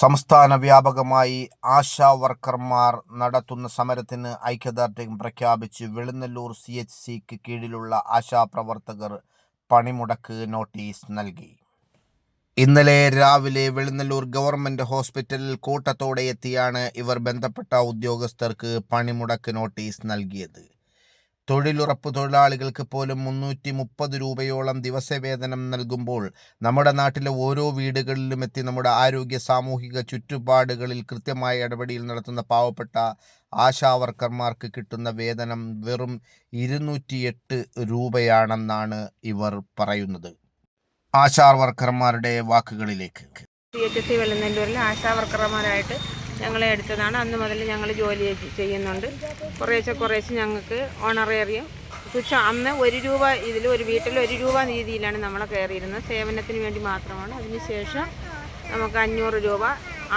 സംസ്ഥാന വ്യാപകമായി ആശാ വർക്കർമാർ നടത്തുന്ന സമരത്തിന് ഐക്യദാർഢ്യം പ്രഖ്യാപിച്ച് വെളുന്നല്ലൂർ സി എച്ച് സിക്ക് കീഴിലുള്ള ആശാപ്രവർത്തകർ പണിമുടക്ക് നോട്ടീസ് നൽകി. ഇന്നലെ രാവിലെ വെളുന്നല്ലൂർ ഗവൺമെന്റ് ഹോസ്പിറ്റലിൽ കൂട്ടത്തോടെ എത്തിയാണ് ഇവർ ബന്ധപ്പെട്ട ഉദ്യോഗസ്ഥർക്ക് പണിമുടക്ക് നോട്ടീസ് നൽകിയത്. തൊഴിലുറപ്പ് തൊഴിലാളികൾക്ക് പോലും മുന്നൂറ്റി മുപ്പത് രൂപയോളം ദിവസവേതനം നൽകുമ്പോൾ നമ്മുടെ നാട്ടിലെ ഓരോ വീടുകളിലും എത്തി നമ്മുടെ ആരോഗ്യ സാമൂഹിക ചുറ്റുപാടുകളിൽ കൃത്യമായ ഇടപെടൽ നടത്തുന്ന പാവപ്പെട്ട ആശാവർക്കർമാർക്ക് കിട്ടുന്ന വേതനം വെറും ഇരുന്നൂറ്റിയെട്ട് രൂപയാണെന്നാണ് ഇവർ പറയുന്നത്. ആശാ വർക്കർമാരുടെ വാക്കുകളിലേക്ക്. ആശാ വർക്കർമാരായിട്ട് ഞങ്ങളെ എടുത്തതാണ്. അന്ന് മുതൽ ഞങ്ങൾ ജോലി ചെയ്യുന്നുണ്ട്. കുറേശ്ശെ കുറേശ്ശെ ഞങ്ങൾക്ക് ഓണറേറിയം. തുച്ഛ അന്ന് ഒരു രൂപ ഇതിൽ ഒരു വീട്ടിൽ ഒരു രൂപ രീതിയിലാണ് നമ്മളെ കയറിയിരുന്നത്. സേവനത്തിന് വേണ്ടി മാത്രമാണ്. അതിനുശേഷം നമുക്ക് അഞ്ഞൂറ് രൂപ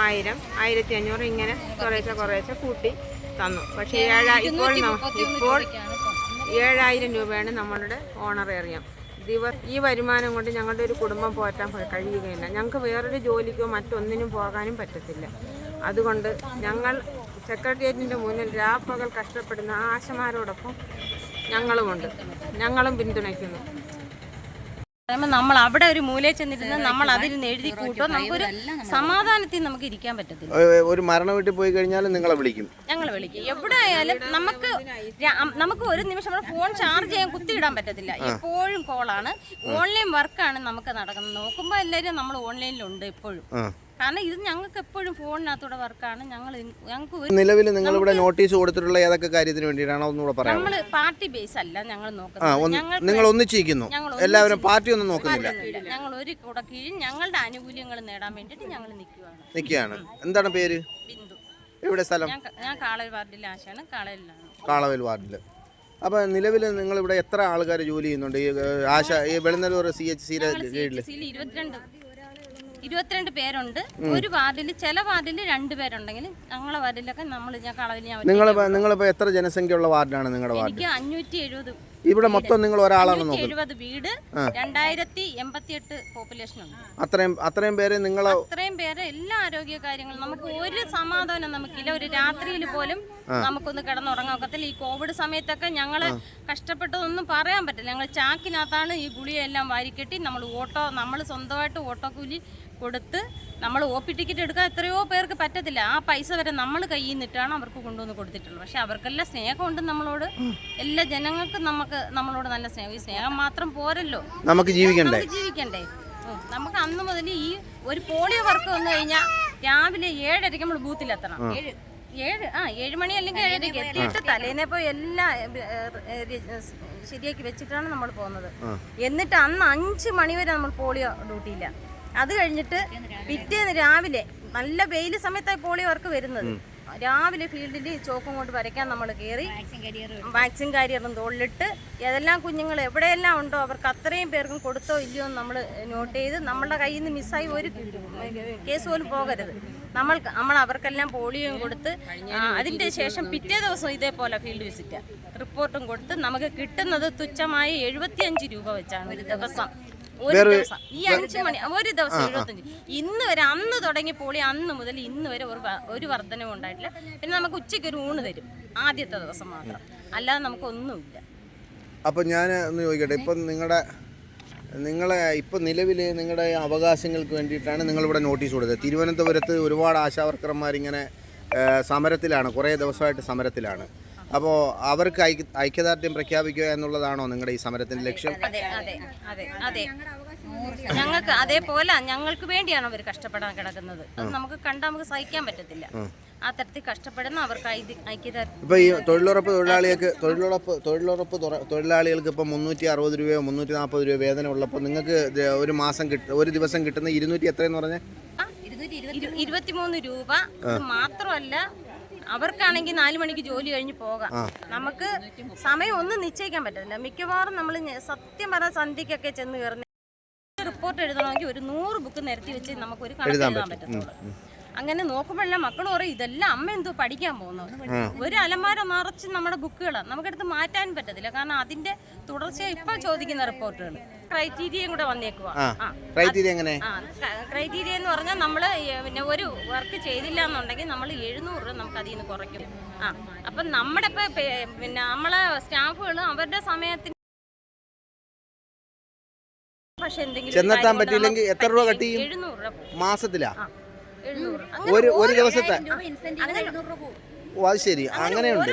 ആയിരം ആയിരത്തി അഞ്ഞൂറ് ഇങ്ങനെ കുറേശ്ശെ കുറേശ്ശെ കൂട്ടി തന്നു. പക്ഷേ ഏഴാ ഇപ്പോൾ ഇപ്പോൾ ഏഴായിരം രൂപയാണ് നമ്മളുടെ ഓണറേറിയം. ദിവ ഈ വരുമാനം കൊണ്ട് ഞങ്ങളുടെ ഒരു കുടുംബം പോറ്റാൻ കഴിയുകയില്ല. ഞങ്ങൾക്ക് വേറൊരു ജോലിക്കോ മറ്റൊന്നിനും പോകാനും പറ്റത്തില്ല. അതുകൊണ്ട് ഞങ്ങൾ സെക്രട്ടേറിയറ്റിന്റെ മുന്നിൽ രാപ്പകൽ കഷ്ടപ്പെടുന്ന ആശമാരോടൊപ്പം ഞങ്ങളുമുണ്ട്. ഞങ്ങളും പിന്തുണയ്ക്കുന്നു. നമ്മൾ അവിടെ ഒരു മൂലയിൽ ചെന്നിരുന്ന നമ്മൾ അതിരുന്ന് എഴുതി കൂട്ടോ. നമുക്കൊരു സമാധാനത്തിൽ നമുക്ക് ഇരിക്കാൻ പറ്റത്തില്ല. ഒരു മരണ വീട്ടിൽ പോയി കഴിഞ്ഞാൽ നിങ്ങളെ വിളിക്കും. ഞങ്ങൾ വിളിക്കും. എവിടെ ആയാലും നമുക്ക് നമുക്ക് ഒരു നിമിഷം നമ്മുടെ ഫോൺ ചാർജ് ചെയ്യാൻ കുത്തിയിടാൻ പറ്റത്തില്ല. എപ്പോഴും കോളാണ് ഓൺലൈൻ വർക്കാണ് നമുക്ക് നടക്കുന്നത്. നോക്കുമ്പോൾ എല്ലാവരും നമ്മൾ ഓൺലൈനിലുണ്ട് എപ്പോഴും കാരണം ഇത് ഞങ്ങൾക്ക് എപ്പോഴും ഫോണിനകത്തൂടെ വർക്കാണ്. ഞങ്ങൾ ഞങ്ങൾക്ക് നിലവിൽ നിലവിൽ നിങ്ങളിവിടെ നോട്ടീസ് കൊടുത്തിട്ടുള്ള ഏതൊക്കെ കാര്യത്തിന് വേണ്ടിയിട്ടാണോ ഒന്നുകൂടെ പറയാം നമ്മൾ പാർട്ടി ബേസ് അല്ല ഞങ്ങൾ നോക്കുന്നത്. നിങ്ങൾ ഒന്നിച്ചിരിക്കുന്നു. എല്ലാവരും പാർട്ടി ഒന്നും നോക്കുന്നില്ല. ഞങ്ങൾ ഒരു കൂടെ കീഴിൽ ഞങ്ങളുടെ ആനുകൂല്യങ്ങൾ നേടാൻ വേണ്ടിയിട്ട് ഞങ്ങൾ നിൽക്കുകയാണ് നിൽക്കുകയാണ്. എന്താണ് പേര്? ബിന്ദു. എവിടെ സ്ഥലം? ഞാൻ കാളവൽ വാർഡിലെ ആശാണ് കാളവലിലാണ് കാളവൽ വാർഡിൽ അപ്പോൾ നിലവിൽ നിങ്ങൾ ഇവിടെ എത്ര ആൾക്കാർ ജോലി ചെയ്യുന്നുണ്ട്? ഈ ആശ ഈ വെളുന്നലൂർ സി എച്ച് സിയിലെ കീഴിൽ ഇരുപത്തിരണ്ട് ഇരുപത്തിരണ്ട് പേരുണ്ട്. ഒരു വാർഡിൽ ചില വാർഡിൽ രണ്ട് പേരുണ്ടെങ്കിൽ ഞങ്ങളെ വാർഡിലൊക്കെ നമ്മൾ ഞാൻ കളവിൽ ഞാൻ നിങ്ങൾ നിങ്ങളിപ്പോൾ എത്ര ജനസംഖ്യയുള്ള വാർഡാണ് നിങ്ങളുടെ വാർഡ്? എനിക്ക് അഞ്ഞൂറ്റി എഴുപത് ഇവിടെ മൊത്തം നിങ്ങൾ ഒരാളാണ് നോക്കുന്നത് എഴുപത് വീട് രണ്ടായിരത്തി എൺപത്തി എട്ട് പോപ്പുലേഷൻ ഉണ്ട്. അത്രയും അത്രയും പേര് നിങ്ങൾ അത്രയും പേരെ എല്ലാ ആരോഗ്യ കാര്യങ്ങളും നമുക്ക് ഒരു സമാധാനം നമുക്കില്ല. ഒരു രാത്രിയിൽ പോലും നമുക്കൊന്ന് കിടന്നുറങ്ങാൻ ഒക്കത്തില്ല ഈ കോവിഡ് സമയത്തൊക്കെ ഞങ്ങൾ കഷ്ടപ്പെട്ടതൊന്നും പറയാൻ പറ്റില്ല. ഞങ്ങൾ ചാക്കിനകത്താണ് ഈ ഗുളിയെല്ലാം വാരിക്കെട്ടി. നമ്മൾ ഓട്ടോ നമ്മൾ സ്വന്തമായിട്ട് ഓട്ടോ കൂലി കൊടുത്ത് നമ്മൾ ഒ പി ടിക്കറ്റ് എടുക്കാൻ എത്രയോ പേർക്ക് പറ്റത്തില്ല. ആ പൈസ വരെ നമ്മൾ കയ്യിൽ നിന്നിട്ടാണ് അവർക്ക് കൊണ്ടുവന്ന് കൊടുത്തിട്ടുള്ളത്. പക്ഷെ അവർക്കെല്ലാം സ്നേഹമുണ്ട് നമ്മളോട്. എല്ലാ ജനങ്ങൾക്കും നമുക്ക് നമ്മളോട് നല്ല സ്നേഹം. ഈ സ്നേഹം മാത്രം പോരല്ലോ. നമുക്ക് ജീവിക്കണ്ടേ? നമുക്ക് ജീവിക്കണ്ടേ? നമുക്ക് അന്ന് മുതൽ ഈ ഒരു പോളിയോ വർക്ക് വന്നു കഴിഞ്ഞാൽ രാവിലെ ഏഴരയ്ക്ക് നമ്മൾ ബൂത്തിലെത്തണം ഏഴ് ഏഴ് ആ ഏഴ് മണി അല്ലെങ്കിൽ ഏഴരയ്ക്ക് എത്തിയിട്ട് തലേനെ പോയി എല്ലാം ശരിയാക്കി വെച്ചിട്ടാണ് നമ്മൾ പോകുന്നത്. എന്നിട്ട് അന്ന് അഞ്ച് മണി വരെ നമ്മൾ പോളിയോ ഡ്യൂട്ടിയില്ല. അത് കഴിഞ്ഞിട്ട് പിറ്റേന്ന് രാവിലെ നല്ല വെയിൽ സമയത്തായി പോളിയോ അവർക്ക് വരുന്നത്. രാവിലെ ഫീൽഡിൽ ചോക്കും കൊണ്ട് വരയ്ക്കാൻ നമ്മൾ കയറി വാക്സിൻ കാരിയറും തോളിലിട്ട് ഏതെല്ലാം കുഞ്ഞുങ്ങൾ എവിടെയെല്ലാം ഉണ്ടോ അവർക്ക് അത്രയും പേർക്കും കൊടുത്തോ ഇല്ലയോ എന്ന് നമ്മൾ നോട്ട് ചെയ്ത് നമ്മളുടെ കയ്യിൽ നിന്ന് മിസ്സായി ഒരു കേസ് പോലും പോകരുത്. നമ്മൾ നമ്മൾ അവർക്കെല്ലാം പോളിയോയും കൊടുത്ത് അതിന്റെ ശേഷം പിറ്റേ ദിവസം ഇതേപോലെ ഫീൽഡ് വിസിറ്റ് റിപ്പോർട്ടും കൊടുത്ത് നമുക്ക് കിട്ടുന്നത് തുച്ഛമായി എഴുപത്തിയഞ്ച് രൂപ വെച്ചാണ് ഒരു ദിവസം. ഒരു ദിവസം. ഈ അഞ്ച് മണി ഒരു ദിവസം എഴുപത്തഞ്ച് ഇന്ന് വരെ അന്ന് തുടങ്ങി പോളി അന്ന് മുതൽ ഇന്ന് വരെ ഒരു ഒരു വർധനവും ഉണ്ടായിട്ടില്ല. പിന്നെ നമുക്ക് ഉച്ചയ്ക്ക് ഒരു ഊണ് തരും. ആദ്യത്തെ ദിവസം മാത്രം. അല്ലാതെ നമുക്കൊന്നുമില്ല. അപ്പൊ ഞാൻ ഒന്ന് ചോദിക്കട്ടെ. ഇപ്പം നിങ്ങളുടെ നിങ്ങളെ ഇപ്പം നിലവിൽ നിങ്ങളുടെ അവകാശങ്ങൾക്ക് വേണ്ടിയിട്ടാണ് നിങ്ങളിവിടെ നോട്ടീസ് കൊടുത്തത്. തിരുവനന്തപുരത്ത് ഒരുപാട് ആശാവർക്കർമാരിങ്ങനെ ഇങ്ങനെ സമരത്തിലാണ്. കുറേ ദിവസമായിട്ട് സമരത്തിലാണ്. അപ്പോൾ അവർക്ക് ഐക്യദാർഢ്യം പ്രഖ്യാപിക്കുക എന്നുള്ളതാണോ നിങ്ങളുടെ ഈ സമരത്തിന്റെ ലക്ഷ്യം? അതെ അതെ അതെ അതെ. ഞങ്ങൾക്ക് അതേപോലെ ഞങ്ങൾക്ക് വേണ്ടിയാണ് അവർ കഷ്ടപ്പെടാൻ കിടക്കുന്നത്. അത് നമുക്ക് കണ്ടാൽ നമുക്ക് സഹിക്കാൻ പറ്റത്തില്ല. ആ. തരത്തിൽ കഷ്ടപ്പെടുന്ന അവർക്ക് ഇപ്പൊ ഈ തൊഴിലുറപ്പ് തൊഴിലാളികൾക്ക് തൊഴിലുറപ്പ് തൊഴിലുറപ്പ് തൊഴിലാളികൾക്ക് ഇപ്പൊ മുന്നൂറ്റി അറുപത് രൂപയോ മുന്നൂറ്റി നാൽപ്പത് രൂപയോ വേതനം ഉള്ളപ്പോൾ നിങ്ങൾക്ക് ഒരു മാസം കിട്ട ഒരു ദിവസം കിട്ടുന്ന ഇരുന്നൂറ്റി എത്രയെന്ന് പറഞ്ഞാൽ ഇരു- ഇരുപത്തിമൂന്ന് രൂപ. മാത്രമല്ല അവർക്കാണെങ്കിൽ നാല് മണിക്ക് ജോലി കഴിഞ്ഞ് പോകാം. നമുക്ക് സമയം ഒന്നും നിശ്ചയിക്കാൻ പറ്റത്തില്ല. മിക്കവാറും നമ്മൾ സത്യം പറഞ്ഞ സന്ധ്യക്കൊക്കെ ചെന്ന് കയറുന്ന റിപ്പോർട്ട് എഴുതണമെങ്കിൽ ഒരു നൂറ് ബുക്ക് നിരത്തി വെച്ച് നമുക്ക് ഒരു കണക്ക് എഴുതാൻ പറ്റത്തുള്ളൂ. അങ്ങനെ നോക്കുമ്പോഴെല്ലാം മക്കൾ പറയും ഇതെല്ലാം അമ്മ എന്തോ പഠിക്കാൻ പോകുന്നത്. ഒരു അലമാര നിറച്ച് നമ്മുടെ ബുക്കുകളാണ് നമുക്കെടുത്ത് മാറ്റാൻ പറ്റത്തില്ല. കാരണം അതിന്റെ തുടർച്ചയെ ഇപ്പൊ ചോദിക്കുന്ന റിപ്പോർട്ടുകൾ ക്രൈറ്റീരിയയും കൂടെ വന്നേക്കുക ക്രൈറ്റീരിയ എന്ന് പറഞ്ഞാൽ നമ്മൾ പിന്നെ ഒരു വർക്ക് ചെയ്തില്ല എന്നുണ്ടെങ്കിൽ നമ്മൾ എഴുന്നൂറ് രൂപ നമുക്ക് അതിൽ നിന്ന് കുറയ്ക്കും. ആ. അപ്പം നമ്മുടെ ഇപ്പം പിന്നെ നമ്മളെ സ്റ്റാഫുകൾ അവരുടെ സമയത്തിന് പക്ഷെ എന്തെങ്കിലും ചെന്നെത്താൻ പറ്റിയില്ലെങ്കിൽ എത്ര രൂപ കട്ട് ചെയ്യും? മാസത്തിലാ? ഒരു ഒരു ദിവസത്തെ ഓ അത് ശരി. അങ്ങനെയുണ്ട്.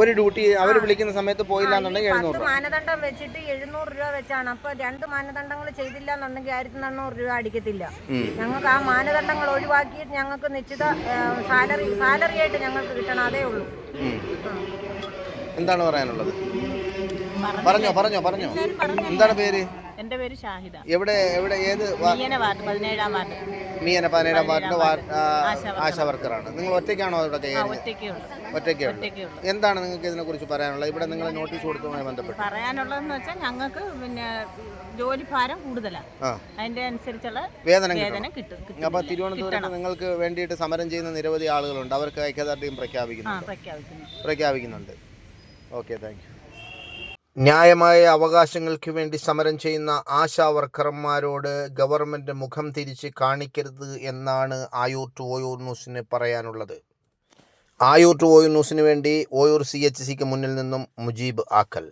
ഒരു ഡ്യൂട്ടി അവർ വിളിക്കുന്ന സമയത്ത് പോയില്ല എന്നുണ്ടെങ്കിൽ എഴുന്നൂറ് രൂപ. മാനദണ്ഡം വെച്ചിട്ട് എഴുന്നൂറ് രൂപ വെച്ചാണ്. അപ്പൊ രണ്ട് മാനദണ്ഡങ്ങൾ ചെയ്തില്ല എന്നുണ്ടെങ്കിൽ ആയിരത്തി നാനൂറ് രൂപ അടിക്കത്തില്ല. ഞങ്ങൾക്ക് ആ മാനദണ്ഡങ്ങൾ ഒഴിവാക്കിയിട്ട് ഞങ്ങൾക്ക് നിശ്ചിത സാലറി സാലറി ആയിട്ട് ഞങ്ങൾക്ക് കിട്ടണം. അതേ ഉള്ളൂ. എന്താണ് പറയാനുള്ളത്? പറഞ്ഞോ. പറഞ്ഞോ പറഞ്ഞോ എന്താണ് പേര്? എന്റെ പേര് ഷാഹിദ. എവിടെ എവിടെ ഏത് വാർഡ് പതിനേഴാം വാർഡ്. മീയന പതിനേഴാം വാർഡിന്റെ ആശാ വർക്കറാണ്. നിങ്ങൾ ഒറ്റയ്ക്കാണോ കയറി ഒറ്റയ്ക്കേ എന്താണ് നിങ്ങൾക്ക് ഇതിനെ കുറിച്ച് പറയാനുള്ളത്? ഇവിടെ നിങ്ങൾ നോട്ടീസ് കൊടുത്തതുമായി ബന്ധപ്പെട്ട്. പറയാനുള്ളതെന്ന് വെച്ചാൽ ഞങ്ങൾക്ക് പിന്നെ ജോലി ഭാരം കൂടുതലാണ് അതിന്റെ അനുസരിച്ചുള്ള വേതനം കിട്ടും. അപ്പൊ തിരുവനന്തപുരത്ത് നിങ്ങൾക്ക് വേണ്ടിയിട്ട് സമരം ചെയ്യുന്ന നിരവധി ആളുകളുണ്ട്. അവർക്ക് ഐക്യദാർഢ്യം പ്രഖ്യാപിക്കുന്നു. പ്രഖ്യാപിക്കുന്നുണ്ട്. Okay thank you. ന്യായമായ അവകാശങ്ങൾക്ക് വേണ്ടി സമരം ചെയ്യുന്ന ആശാ വർക്കർമാരോട് ഗവൺമെന്റ് മുഖം തിരിച്ച് കാണിക്കരുത് എന്നാണ് ആയൂർ ടു ഓയൂർ ന്യൂസിന് പറയാനുള്ളത്. ആയൂർ ടു ഓയൂർ ന്യൂസിന് വേണ്ടി ഓയൂർ സി എച്ച് സിക്ക് മുന്നിൽ നിന്നും മുജീബ് ആക്കൽ.